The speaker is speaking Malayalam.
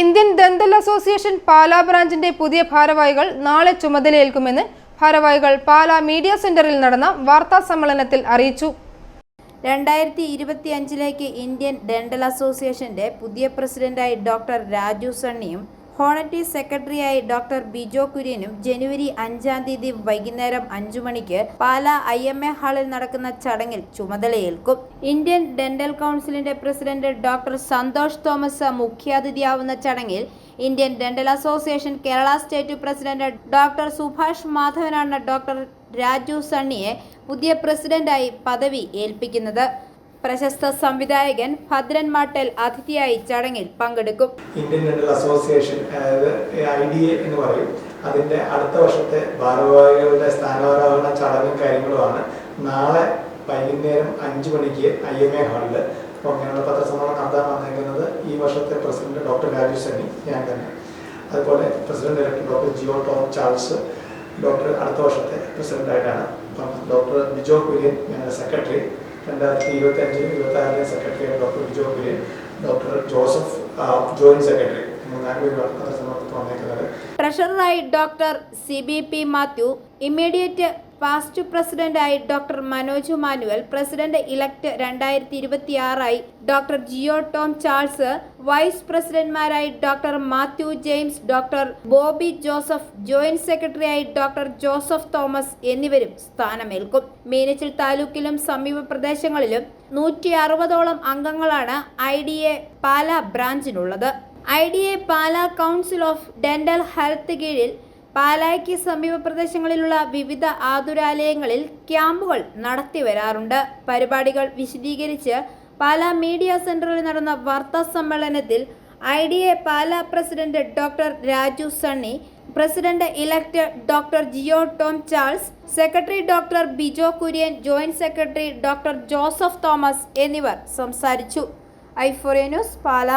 ഇന്ത്യൻ ദന്തൽ അസോസിയേഷൻ പാലാ ബ്രാഞ്ചിന്റെ പുതിയ ഭാരവാഹികൾ നാളെ ചുമതലയേൽക്കുമെന്ന് ഭാരവാഹികൾ പാലാ മീഡിയ സെന്ററിൽ നടന്ന വാർത്താ സമ്മേളനത്തിൽ അറിയിച്ചു. രണ്ടായിരത്തി ഇരുപത്തി അഞ്ചിലേക്ക് ഇന്ത്യൻ ഡെന്റൽ അസോസിയേഷന്റെ പുതിയ പ്രസിഡന്റായി ഡോക്ടർ രാജു സണ്ണിയും ഹോണറ്റി സെക്രട്ടറിയായി ഡോക്ടർ ബിജോ കുര്യനും ജനുവരി അഞ്ചാം തീയതി വൈകുന്നേരം അഞ്ചു മണിക്ക് പാല ഐ എം എ ഹാളിൽ നടക്കുന്ന ചടങ്ങിൽ ചുമതലയേൽക്കും. ഇന്ത്യൻ ഡെന്റൽ കൗൺസിലിന്റെ പ്രസിഡന്റ് ഡോക്ടർ സന്തോഷ് തോമസ് മുഖ്യാതിഥിയാവുന്ന ചടങ്ങിൽ Indian dental association Kerala state president doctor Subhash മാധവനാണ് doctor Raju സണ്ണിയെ പുതിയ പ്രസിഡന്റായി പദവി ഏൽപ്പിക്കുന്നത്. പ്രശസ്ത സംവിധായകൻ ഭദ്രൻ മാട്ടൽ അതിഥിയായി ചടങ്ങിൽ പങ്കെടുക്കും. Indian dental association I D A എന്ന് പറയും. അതിന്റെ അടുത്ത വർഷത്തെ ഭാരവാഹികളുടെ സ്ഥാനാരോഹണ ചടങ്ങും കാര്യങ്ങളുമാണ്. നാളെ വൈകുന്നേരം അഞ്ചു മണിക്ക് ഐ എം എ ഹാളിൽ ഞങ്ങളുടെ പത്രസമ്മേളനം നടത്താൻ വന്നേക്കുന്നത് ഈ വർഷത്തെ പ്രസിഡന്റ് ഡോക്ടർ രാജു സണ്ണി ഞാൻ തന്നെ. അതുപോലെ president director doctor Jio Tom Charles doctor അടുത്ത വർഷത്തെ പ്രസിഡന്റായിട്ടാണ്. ഡോക്ടർ ബിജോ കുര്യൻ ഞങ്ങളുടെ സെക്രട്ടറി. രണ്ടായിരത്തി ഇരുപത്തി അഞ്ചിലും ഇരുപത്തി ആറിലെ സെക്രട്ടറിയാണ് doctor Kurian doctor Joseph joint secretary പ്രഷറായി doctor C B P Mathew immediate past പ്രസിഡന്റായി doctor Manoj Manuel president elect രണ്ടായിരത്തി ഇരുപത്തി ആറായി doctor Jio Tom Charles vice പ്രസിഡന്റ്മാരായി doctor Mathew James doctor Bobby Joseph joint സെക്രട്ടറിയായി ഡോക്ടർ ജോസഫ് തോമസ് എന്നിവരും സ്ഥാനമേൽക്കും. മീനച്ചിൽ താലൂക്കിലും സമീപ പ്രദേശങ്ങളിലും നൂറ്റി അറുപതോളം അംഗങ്ങളാണ് I D A Pala ബ്രാഞ്ചിനുള്ളത്. I D A Pala council of dental health കീഴിൽ പാലായ്ക്ക് സമീപ പ്രദേശങ്ങളിലുള്ള വിവിധ ആതുരാലയങ്ങളിൽ ക്യാമ്പുകൾ നടത്തി വരാറുണ്ട്. പരിപാടികൾ വിശദീകരിച്ച് പാലാ മീഡിയ സെന്ററിൽ നടന്ന വാർത്താ സമ്മേളനത്തിൽ I D A Pala president doctor Raju Sunny president elect doctor Jio Tom Charles secretary doctor Bijo Kurian joint secretary doctor Joseph Thomas എന്നിവർ സംസാരിച്ചു. ഐഫോറിയ ന്യൂസ് പാല.